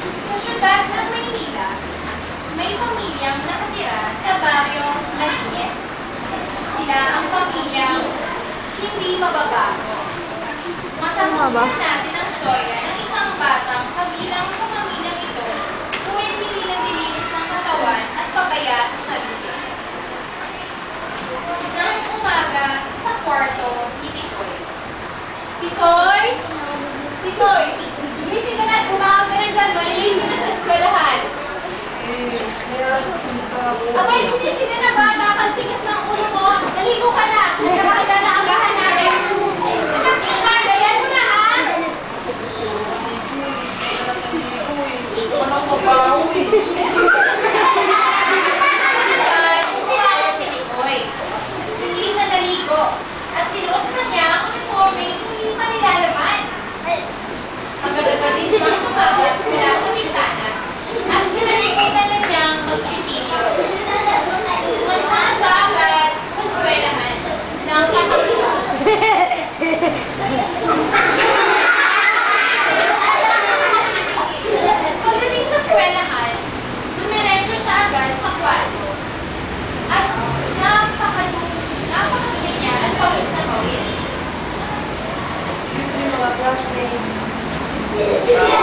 Sa syudad ng Maynila, may pamilyang nakatira sa baryo Mariñez. Sila ang pamilyang hindi mababago. Masasamahan natin ang storya ng isang batang kabilang sa pamilyang ito ngunit hindi naglilinis ng katawan at pabaya sa sarili. Isang umaga sa kwarto ni Tikoy. Tikoy! Tikoy! Abay, hindi sila na bata. Ang tigas ng ulo. Yeah.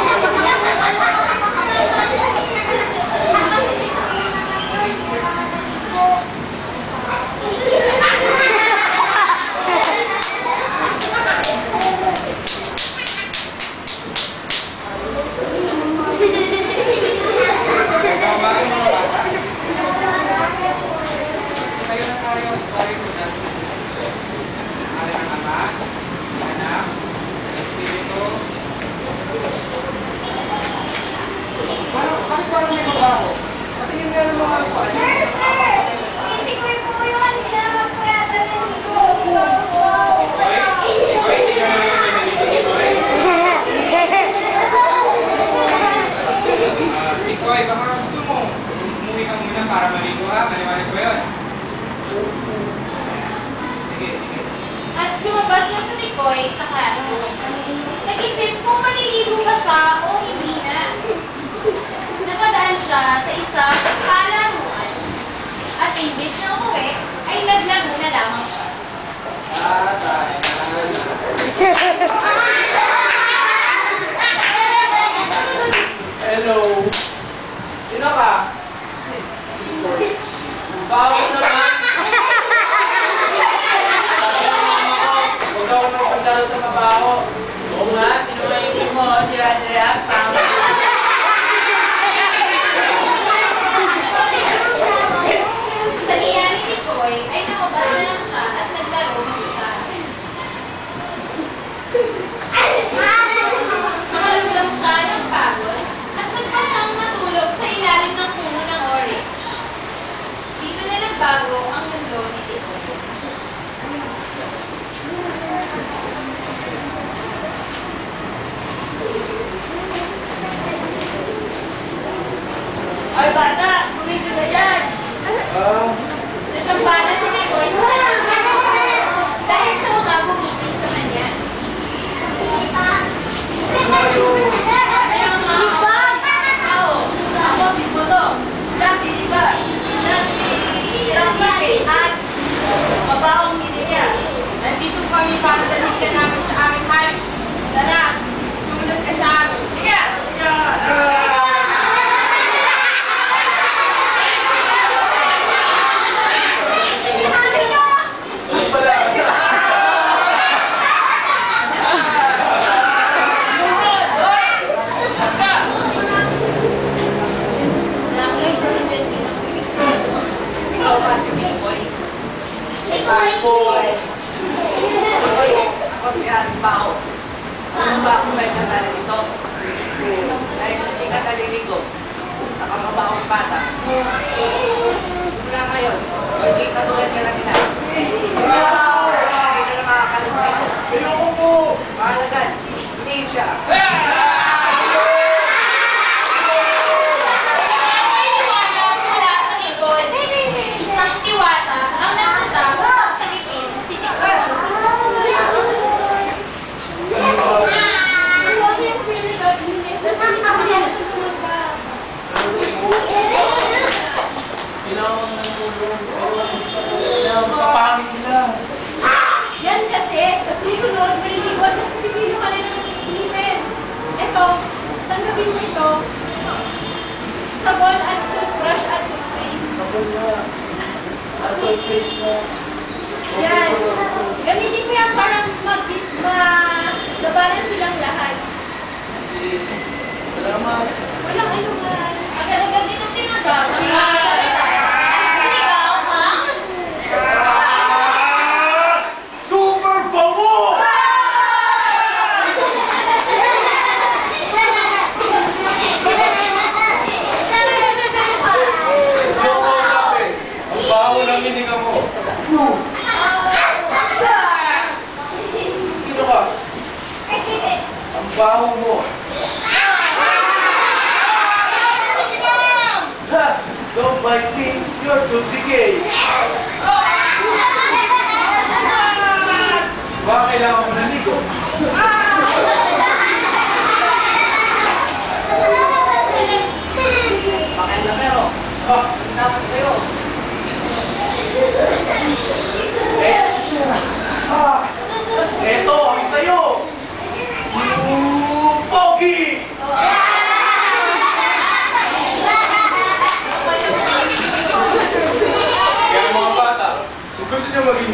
ngayon. Sige, sige. At lumabas na sa Tipoy sa classroom. Nag-isip kung maliligo ba siya o hindi na. Napadaan siya sa isang Bawas naman. Huwag ako magpagdaro sa mabaho. Oo nga, tinumayin mo, Andrea, Andrea, boy. Tapos yan, pao. Anong ba kung medyo nalilito? Ay, hindi ka naliligo. Sa kakabahong bata. Simula kayo. Hindi ka tulad ka na kita. Wow! Hindi ka na po! Mahalagan. Ninja. Yeah! Face mo. Phew! Sino ka? Ang baho mo. Don't bite me, you're too decay. Baka kailangan mo naligo. Bakit na pero?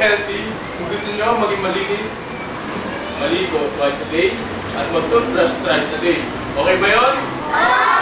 Healthy, kung gusto nyo maging malinis, maligo twice a day, at mag-toothbrush thrice a day. Okay ba yun? Yay! Yeah!